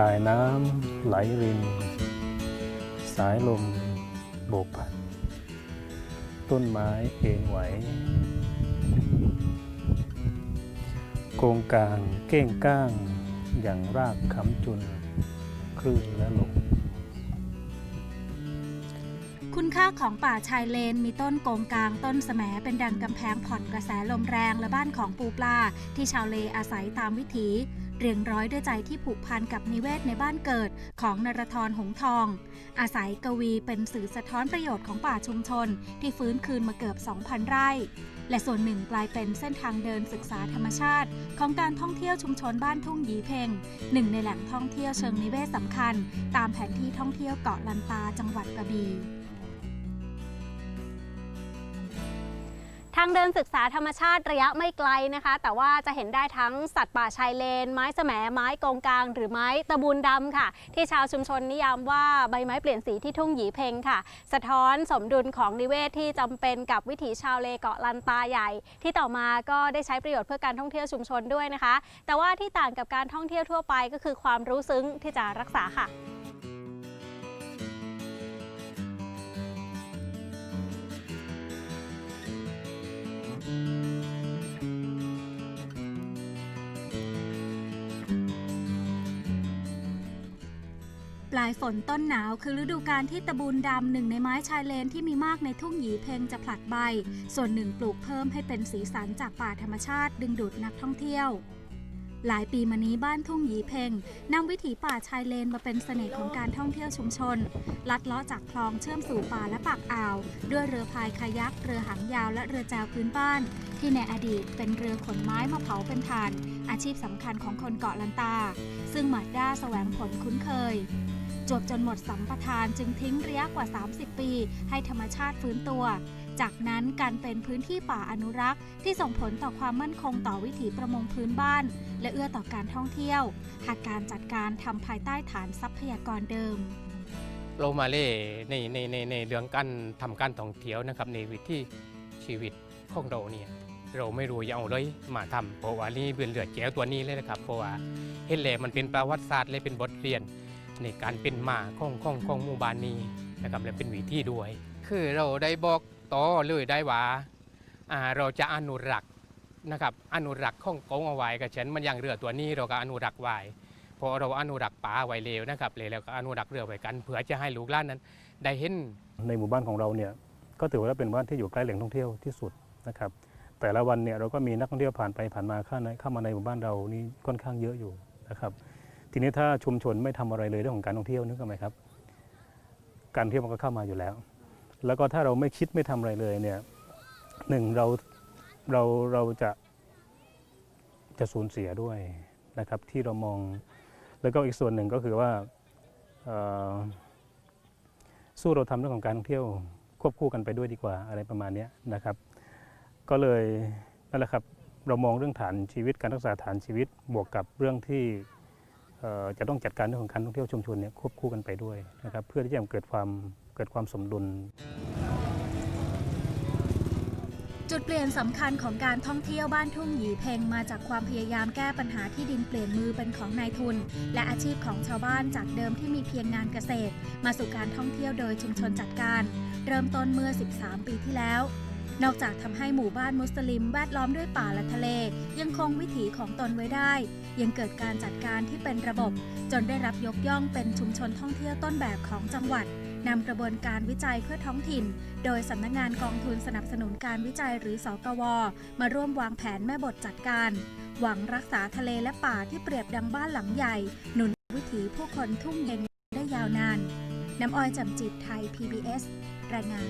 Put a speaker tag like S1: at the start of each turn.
S1: สายน้ำไหลริน สายลมโบกพัด ต้นไม้เอ็นไหวโกงกลางเก้งก้าง อย่างรากค้ำจุน คลื่นและลม
S2: คุณค่าของป่าชายเลนมีต้นโกงกลางต้นแสมเป็นดังกำแพงผ่อนกระแสลมแรงและบ้านของปูปลาที่ชาวเลอาศัยตามวิถี เรียงร้อยด้วยใจที่ผูกพันกับนิเวศในบ้านเกิดของนรทรหงทอง อาศัยกวีเป็นสื่อสะท้อนประโยชน์ของป่าชุมชน ที่ฟื้นคืนมาเกือบ 2,000 ไร่ และส่วนหนึ่งกลายเป็นเส้นทางเดินศึกษาธรรมชาติ ของการท่องเที่ยวชุมชนบ้านทุ่งหยีเพงหนึ่งในแหล่งท่องเที่ยวเชิงนิเวศสำคัญ ตามแผนที่ท่องเที่ยวเกาะลันตาจังหวัดกระบี่า
S3: งเดินศึกษาธรรมชาติระยะไม่ไกลนะคะ แต่ว่าจะเห็นได้ทั้งสัตว์ป่าชายเลน ไม้แสมไม้กองกลาง หรือไม้ตะบูนดำค่ะ ที่ชาวชุมชนนิยามว่าใบไม้เปลี่ยนสีที่ทุ่งหยีเพงค่ะ สะท้อนสมดุลของนิเวศที่จำเป็นกับวิถีชาวเลเกาะลันตาใหญ่ ที่ต่อมาก็ได้ใช้ประโยชน์เพื่อการท่องเที่ยวชุมชนด้วยนะคะ แต่ว่าที่ต่างกับการท่องเที่ยวทั่วไปก็คือความรู้ซึ้งที่จะรักษาค่ะ
S2: ลายฝนต้นหนาวคือฤดูกาลที่ตะบูนดำหนึ่งในไม้ชายเลนที่มีมากในทุ่งหยีเพงจะผลัดใบ ส่วนหนึ่งปลูกเพิ่มให้เป็นสีสันจากป่าธรรมชาติดึงดูดนักท่องเที่ยว หลายปีมานี้บ้านทุ่งหยีเพงนำวิถีป่าชายเลนมาเป็นเสน่ห์ของการท่องเที่ยวชุมชน ลัดเลาะจากคลองเชื่อมสู่ป่าและปากอ่าว ด้วยเรือพายคายักเรือหางยาวและเรือแจวพื้นบ้าน ที่ในอดีตเป็นเรือขนไม้มาเผาเป็นถ่านอาชีพสำคัญของคนเกาะลันตา ซึ่งหมาดด้าแสวงผลคุ้นเคย จวบจนหมดสัมปทานจึงทิ้งระยะกว่า 30 ปี ให้ธรรมชาติฟื้นตัว จากนั้นการเป็นพื้นที่ป่าอนุรักษ์ ที่ส่งผลต่อความมั่นคงต่อวิถีประมงพื้นบ้าน และเอื้อต่อการท่องเที่ยว หากการจัดการทำภายใต้ฐานทรัพยากรเดิม
S4: เรามาเล่ในในในในเรื่องการทำการท่องเที่ยวนะครับในวิถีชีวิตของเราเนี่ยเราไม่รู้จะเอาเลยมาทำเพราะว่านี่เป็นเลือแก้วตัวนี้เลยนะครับเพราะว่าเห็นแล้วมันเป็นประวัติศาสตร์และเป็นบทเรียน ในการเป็นมาของของของหมู่บ้านนี้นะครับและเป็นวิธีด้วย คือเราได้บอกต่อเลยได้ว่าอ่าเราจะอนุรักษ์นะครับอนุรักษ์ของกงเอาไว้กับฉันมันยังเรือตัวนี้เราก็อนุรักษ์ไว้พอเราอนุรักษ์ป่าไว้แล้วนะครับเลยแล้วก็อนุรักษ์เรือไว้กันเพื่อจะให้ลูกหลานนั้น ได้เห็น
S1: ในหมู่บ้านของเราเนี่ยก็ถือว่าเป็นบ้านที่อยู่ใกล้แหล่งท่องเที่ยวที่สุดนะครับแต่ละวันเนี่ยเราก็มีนักท่องเที่ยวผ่านไปผ่านมาเข้าในเข้ามาในหมู่บ้านเรานี่ค่อนข้างเยอะอยู่นะครับ ทีนี้ถ้าชุมชนไม่ทำอะไรเลยเรื่องของการท่องเที่ยวนึกออกไหมครับ การเที่ยวมันก็เข้ามาอยู่แล้ว แล้วก็ถ้าเราไม่คิดไม่ทำอะไรเลยเนี่ยหนึ่งเราเราเราจะจะสูญเสียด้วยนะครับ ที่เรามองแล้วก็อีกส่วนหนึ่งก็คือว่าสู้เราทำเรื่องของการท่องเที่ยวควบคู่กันไปด้วยดีกว่าอะไรประมาณนี้นะครับ ก็เลยนั่นแหละครับเรามองเรื่องฐานชีวิตการรักษาฐานชีวิตบวกกับเรื่องที่ จะต้องจัดการเรื่องของการท่องเที่ยวชุมชนเนี่ยควบคู่กันไปด้วยนะครับเพื่อที่จะเกิดความเกิดความสมดุล
S2: จุดเปลี่ยนสำคัญของการท่องเที่ยวบ้านทุ่งหยีเพงมาจากความพยายามแก้ปัญหาที่ดินเปลี่ยนมือเป็นของนายทุน และอาชีพของชาวบ้านจากเดิมที่มีเพียงงานเกษตร มาสู่การท่องเที่ยวโดยชุมชนจัดการ เริ่มต้นเมื่อ 13 ปีที่แล้ว นอกจากทำให้หมู่บ้านมุสลิมแวดล้อมด้วยป่าและทะเล ยังคงวิถีของตนไว้ได้ ยังเกิดการจัดการที่เป็นระบบ จนได้รับยกย่องเป็นชุมชนท่องเที่ยวต้นแบบของจังหวัดนำกระบวนการวิจัยเพื่อท้องถิ่น โดยสำนักงงานกองทุนสนับสนุนการวิจัยหรือสกว มาร่วมวางแผนแม่บทจัดการ หวังรักษาทะเลและป่าที่เปรียบดังบ้านหลังใหญ่ หนุนวิถีผู้คนทุ่งเย็นได้ยาวนาน น้ำอ้อยจำจิตไทย PBS รายงาน